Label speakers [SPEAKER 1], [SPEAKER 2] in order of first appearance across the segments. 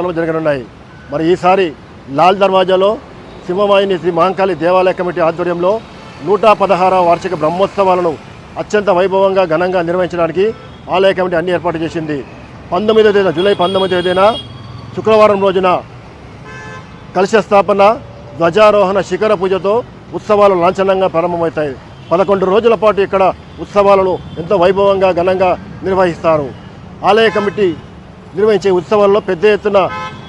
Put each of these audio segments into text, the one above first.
[SPEAKER 1] జరగనున్నాయి. మరి ఈసారి లాల్ దర్వాజాలో సింహమాయిని శ్రీ మహంకాళి దేవాలయ కమిటీ ఆధ్వర్యంలో నూట పదహారవ వార్షిక బ్రహ్మోత్సవాలను అత్యంత వైభవంగా ఘనంగా నిర్వహించడానికి ఆలయ కమిటీ అన్ని ఏర్పాటు చేసింది. పంతొమ్మిదో తేదీన జూలై పంతొమ్మిదో తేదీన శుక్రవారం రోజున కలశ స్థాపన ధ్వజారోహణ శిఖర పూజతో ఉత్సవాలు లాంఛనంగా ప్రారంభమవుతాయి. పదకొండు రోజుల పాటు ఇక్కడ ఉత్సవాలను ఎంతో వైభవంగా ఘనంగా నిర్వహిస్తారు. ఆలయ కమిటీ నిర్వహించే ఉత్సవాల్లో పెద్ద ఎత్తున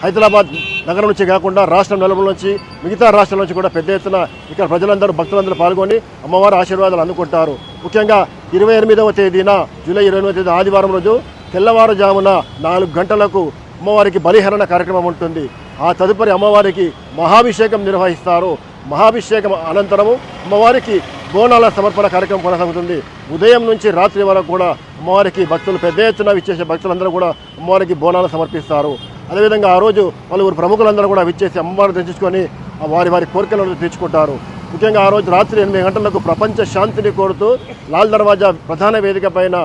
[SPEAKER 1] హైదరాబాద్ నగరం నుంచి కాకుండా రాష్ట్రం నలుమూల నుంచి మిగతా రాష్ట్రాల నుంచి కూడా పెద్ద ఎత్తున ఇక్కడ ప్రజలందరూ భక్తులందరూ పాల్గొని అమ్మవారి ఆశీర్వాదాలు అందుకుంటారు. ముఖ్యంగా ఇరవై ఎనిమిదవ తేదీన జూలై ఇరవై ఎనిమిదవ తేదీ ఆదివారం రోజు తెల్లవారుజామున నాలుగు గంటలకు అమ్మవారికి బలిహరణ కార్యక్రమం ఉంటుంది. ఆ తదుపరి అమ్మవారికి మహాభిషేకం నిర్వహిస్తారు. మహాభిషేకం అనంతరము అమ్మవారికి బోనాల సమర్పణ కార్యక్రమం కొనసాగుతుంది. ఉదయం నుంచి రాత్రి వరకు కూడా అమ్మవారికి భక్తులు పెద్ద ఎత్తున విచ్చేసే భక్తులందరూ కూడా అమ్మవారికి బోనాలు సమర్పిస్తారు. అదేవిధంగా ఆ రోజు పలువురు ప్రముఖులందరూ కూడా విచ్చేసి అమ్మవారిని దర్శించుకొని వారి వారి కోరికలను తీర్చుకుంటారు. ముఖ్యంగా ఆ రోజు రాత్రి ఎనిమిది గంటలకు ప్రపంచ శాంతిని కోరుతూ లాల్ దర్వాజా ప్రధాన వేదిక పైన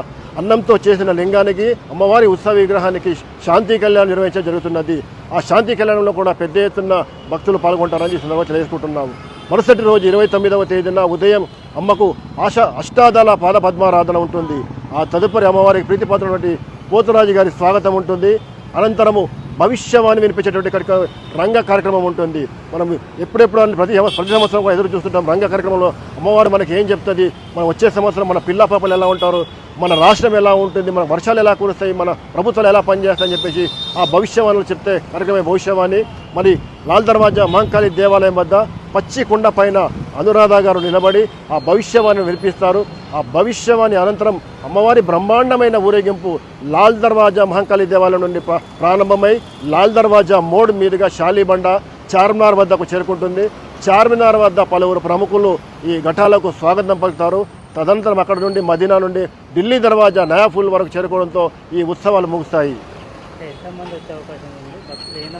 [SPEAKER 1] అన్నంతో చేసిన లింగానికి అమ్మవారి ఉత్సవ విగ్రహానికి శాంతి కళ్యాణం నిర్వహించడం జరుగుతున్నది. ఆ శాంతి కళ్యాణంలో కూడా పెద్ద ఎత్తున భక్తులు పాల్గొంటారని ఈ సందర్భంగా తెలియజేసుకుంటున్నాము. మరుసటి రోజు ఇరవై తొమ్మిదవ తేదీన ఉదయం అమ్మకు ఆశ అష్టాదళ పాద పద్మారాధన ఉంటుంది. ఆ తదుపరి అమ్మవారికి ప్రీతిపాత్రటువంటి పోతురాజు గారి స్వాగతం ఉంటుంది. అనంతరము భవిష్యవాణి వినిపించేటువంటి కార్యక్రమం రంగ కార్యక్రమం ఉంటుంది. మనం ఎప్పుడెప్పుడు ప్రతి ప్రతి సంవత్సరం కూడా ఎదురు చూస్తుంటాం. రంగ కార్యక్రమంలో అమ్మవారు మనకి ఏం చెప్తుంది? మనం వచ్చే సంవత్సరం మన పిల్ల పాపలు ఎలా ఉంటారు? మన రాష్ట్రం ఎలా ఉంటుంది? మన వర్షాలు ఎలా కురుస్తాయి? మన ప్రభుత్వాలు ఎలా పనిచేస్తాయని చెప్పేసి ఆ భవిష్యవాణిలో చెప్తే కార్యక్రమే భవిష్యవాణి. మరి లాల్ దర్వాజా మహంకాళి దేవాలయం వద్ద పచ్చి కుండ పైన అనురాధ గారు నిలబడి ఆ భవిష్యవాణి వినిపిస్తారు. ఆ భవిష్యవాణి అనంతరం అమ్మవారి బ్రహ్మాండమైన ఊరేగింపు లాల్ దర్వాజా మహంకాళి దేవాలయం నుండి ప్ర- ప్రారంభమై లాల్ దర్వాజా మోడ్ మీదుగా షాలీబండ చార్మినార్ వద్దకు చేరుకుంటుంది. చార్మినార్ వద్ద పలువురు ప్రముఖులు ఈ ఘటాలకు స్వాగతం పలుకుతారు. తదనంతరం అక్కడ నుండి మదీనా నుండి ఢిల్లీ దర్వాజా నయాఫుల్ వరకు చేరుకోవడంతో ఈ ఉత్సవాలు ముగుస్తాయి.
[SPEAKER 2] ఎంతమంది వచ్చే అవకాశం ఉంది?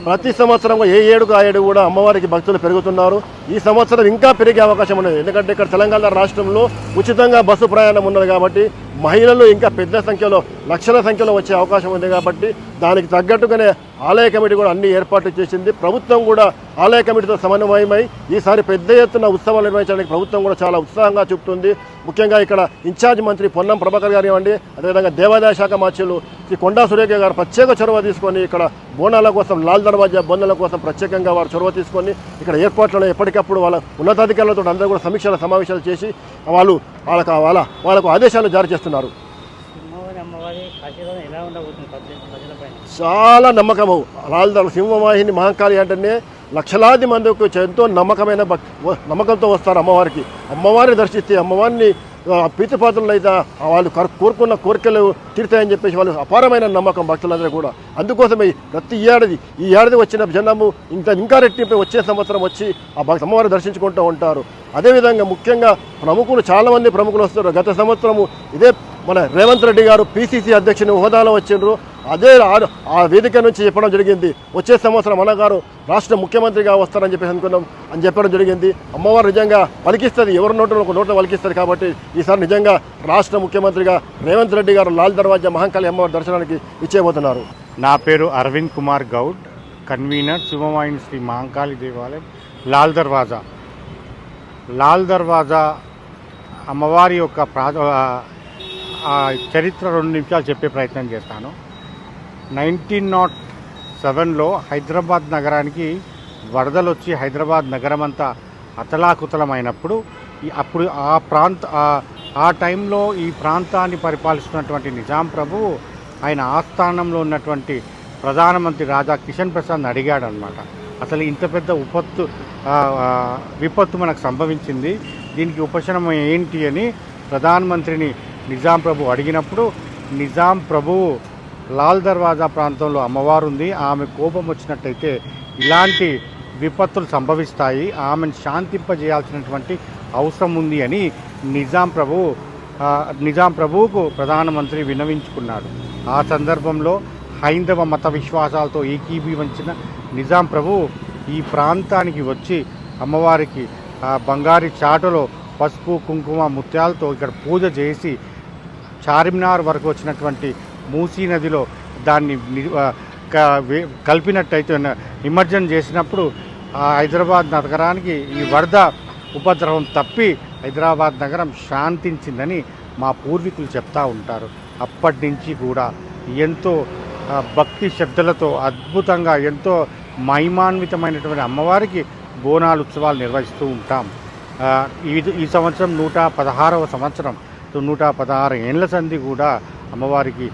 [SPEAKER 1] ప్రతి సంవత్సరం ఏ ఏడుకు ఆ ఏడు కూడా అమ్మవారికి భక్తులు పెరుగుతున్నారు. ఈ సంవత్సరం ఇంకా పెరిగే అవకాశం ఉన్నది. ఎందుకంటే ఇక్కడ తెలంగాణ రాష్ట్రంలో ఉచితంగా బస్సు ప్రయాణం ఉన్నది కాబట్టి మహిళలు ఇంకా పెద్ద సంఖ్యలో లక్షల సంఖ్యలో వచ్చే అవకాశం ఉంది కాబట్టి దానికి తగ్గట్టుగానే ఆలయ కమిటీ కూడా అన్ని ఏర్పాట్లు చేసింది. ప్రభుత్వం కూడా ఆలయ కమిటీతో సమన్వయమై ఈసారి పెద్ద ఎత్తున ఉత్సవాలు నిర్వహించడానికి ప్రభుత్వం కూడా చాలా ఉత్సాహంగా చూపుతుంది. ముఖ్యంగా ఇక్కడ ఇన్ఛార్జ్ మంత్రి పొన్నం ప్రభాకర్ గారు ఇవ్వండి అదేవిధంగా దేవాదాయ శాఖ మార్చులు శ్రీ కొండా సురేఖ గారు ప్రత్యేక చొరవ తీసుకొని ఇక్కడ బోనాలకు కోసం లాల్ దర్వాజా బోనాల కోసం ప్రత్యేకంగా వారు చొరవ తీసుకొని ఇక్కడ ఏర్పాట్లను ఎప్పటికప్పుడు వాళ్ళ ఉన్నతాధికారులతో అందరూ కూడా సమీక్షల సమావేశాలు చేసి వాళ్ళు వాళ్ళకు వాళ్ళ వాళ్ళకు ఆదేశాలు జారీ చేస్తున్నారు. చాలా నమ్మకము. లాల్ దర్ సింహవాహిని మహంకాళి అంటేనే లక్షలాది మందికి ఎంతో నమ్మకమైన నమ్మకంతో వస్తారు అమ్మవారికి. అమ్మవారిని దర్శిస్తే అమ్మవారిని ఆ, అయితే వాళ్ళు కోరుకున్న కోరికలు తీరుతాయని చెప్పేసి వాళ్ళు అపారమైన నమ్మకం భక్తులందరూ కూడా. అందుకోసమే ప్రతి ఏడాది ఈ ఏడాది వచ్చిన జనము ఇంకా ఇంకా రెట్టింపు వచ్చే సంవత్సరం వచ్చి ఆ భక్త అమ్మవారిని దర్శించుకుంటూ ఉంటారు. అదేవిధంగా ముఖ్యంగా ప్రముఖులు చాలామంది ప్రముఖులు వస్తారు గత సంవత్సరము ఇదే మన రేవంత్ రెడ్డి గారు పిసిసి అధ్యక్షుని హోదాలో వచ్చిండ్రు. అదే ఆ- వేదిక నుంచి చెప్పడం జరిగింది. వచ్చే సంవత్సరం అన్నగారు రాష్ట్ర ముఖ్యమంత్రిగా వస్తారని చెప్పేసి అనుకున్నాం అని చెప్పడం జరిగింది. అమ్మవారు నిజంగా పలికిస్తుంది. ఎవరి నోట్లో ఒక నోట పలికిస్తుంది కాబట్టి ఈసారి నిజంగా రాష్ట్ర ముఖ్యమంత్రిగా రేవంత్ రెడ్డి గారు లాల్ దర్వాజా మహంకాళి అమ్మవారి దర్శనానికి ఇచ్చేయబోతున్నారు.
[SPEAKER 3] నా పేరు అరవింద్ కుమార్ గౌడ్ కన్వీనర్ శివమాయిన్ శ్రీ మహంకాళి దేవాలయం లాల్ దర్వాజా. లాల్ దర్వాజా అమ్మవారి యొక్క ప్రా చరిత్ర రెండు నిమిషాలు చెప్పే ప్రయత్నం చేస్తాను. నైన్టీన్ నాట్ సెవెన్లో హైదరాబాద్ నగరానికి వరదలు వచ్చి హైదరాబాద్ నగరం అంతా అతలాకుతలమైనప్పుడు ఈ అప్పుడు ఆ ప్రాంత ఆ- టైంలో ఈ ప్రాంతాన్ని పరిపాలిస్తున్నటువంటి నిజాం ప్రభువు ఆయన ఆస్థానంలో ఉన్నటువంటి ప్రధానమంత్రి రాజా కిషన్ ప్రసాద్ అడిగాడు అనమాట అసలు ఇంత పెద్ద ఉపత్తు విపత్తు మనకు సంభవించింది. దీనికి ఉపశమనం ఏంటి అని ప్రధానమంత్రిని నిజాం ప్రభు అడిగినప్పుడు నిజాం ప్రభువు లాల్ దర్వాజా ప్రాంతంలో అమ్మవారు ఉంది ఆమె కోపం వచ్చినట్టయితే ఇలాంటి విపత్తులు సంభవిస్తాయి. ఆమెను శాంతింపజేయాల్సినటువంటి అవసరం ఉంది అని నిజాం ప్రభు నిజాం ప్రభువుకు ప్రధానమంత్రి విన్నవించుకున్నాడు. ఆ సందర్భంలో హైందవ మత విశ్వాసాలతో ఏకీభవించిన నిజాం ప్రభు ఈ ప్రాంతానికి వచ్చి అమ్మవారికి బంగారి చాటలో పసుపు కుంకుమ ముత్యాలతో ఇక్కడ పూజ చేసి చార్మినార్ వరకు వచ్చినటువంటి మూసీ నదిలో దాన్ని కలిపినట్టయితే నిమజ్జనం చేసినప్పుడు హైదరాబాద్ నగరానికి ఈ వరద ఉపద్రవం తప్పి హైదరాబాద్ నగరం శాంతించిందని మా పూర్వీకులు చెప్తా ఉంటారు. అప్పటి నుంచి కూడా ఎంతో భక్తి శ్రద్ధలతో అద్భుతంగా ఎంతో మహిమాన్వితమైనటువంటి అమ్మవారికి బోనాలు ఉత్సవాలు నిర్వహిస్తూ ఉంటాం. ఈ ఈ సంవత్సరం నూట పదహారవ సంవత్సరం. నూట పదహారు ఏండ్ల సంధి కూడా అమ్మవారికి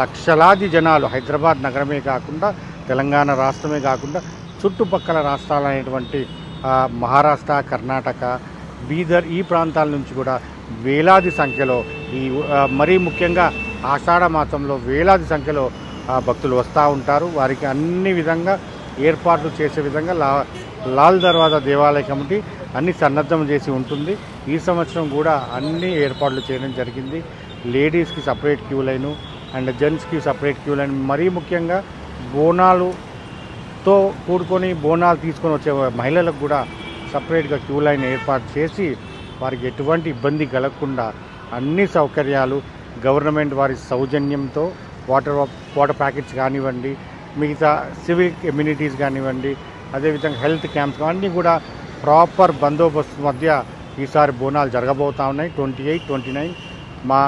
[SPEAKER 3] లక్షలాది జనాలు హైదరాబాద్ నగరమే కాకుండా తెలంగాణ రాష్ట్రమే కాకుండా చుట్టుపక్కల రాష్ట్రాలైనటువంటి మహారాష్ట్ర కర్ణాటక బీదర్ ఈ ప్రాంతాల నుంచి కూడా వేలాది సంఖ్యలో ఈ మరీ ముఖ్యంగా ఆషాఢ మాసంలో వేలాది సంఖ్యలో భక్తులు వస్తూ ఉంటారు. వారికి అన్ని విధంగా ఏర్పాట్లు చేసే విధంగా లా లాల్ దర్వాజా దేవాలయ కమిటీ అన్ని సన్నద్ధం చేసి ఉంటుంది. ఈ సంవత్సరం కూడా అన్ని ఏర్పాట్లు చేయడం జరిగింది. లేడీస్కి సపరేట్ క్యూ లైను అండ్ జెంట్స్కి సపరేట్ క్యూ లైన్. మరీ ముఖ్యంగా బోనాలుతో కూడుకొని బోనాలు తీసుకొని వచ్చే మహిళలకు కూడా సపరేట్గా క్యూ లైన్ ఏర్పాటు చేసి వారికి ఎటువంటి ఇబ్బంది కలగకుండా అన్ని సౌకర్యాలు గవర్నమెంట్ వారి సౌజన్యంతో వాటర్ వాటర్ ప్యాకెట్స్ కానివ్వండి మిగతా సివిక్ ఎమ్యూనిటీస్ కానివ్వండి అదేవిధంగా హెల్త్ క్యాంప్స్ అన్నీ కూడా ప్రాపర్ బందోబస్తు మధ్య ఈసారి బోనాలు జరగబోతా ఉన్నాయి. Twenty eight twenty nine. మా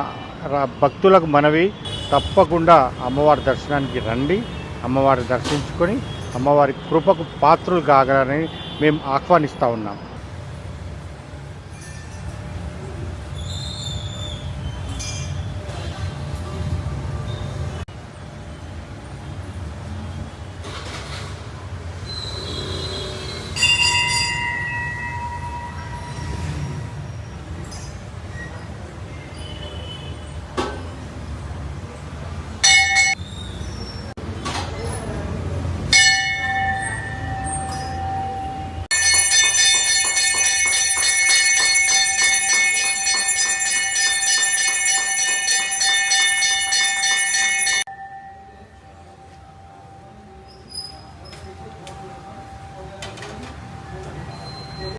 [SPEAKER 3] భక్తులకు మనవి. తప్పకుండా అమ్మవారి దర్శనానికి రండి. అమ్మవారిని దర్శించుకొని అమ్మవారి కృపకు పాత్రులు కాగలని మేము ఆహ్వానిస్తూ ఉన్నాం.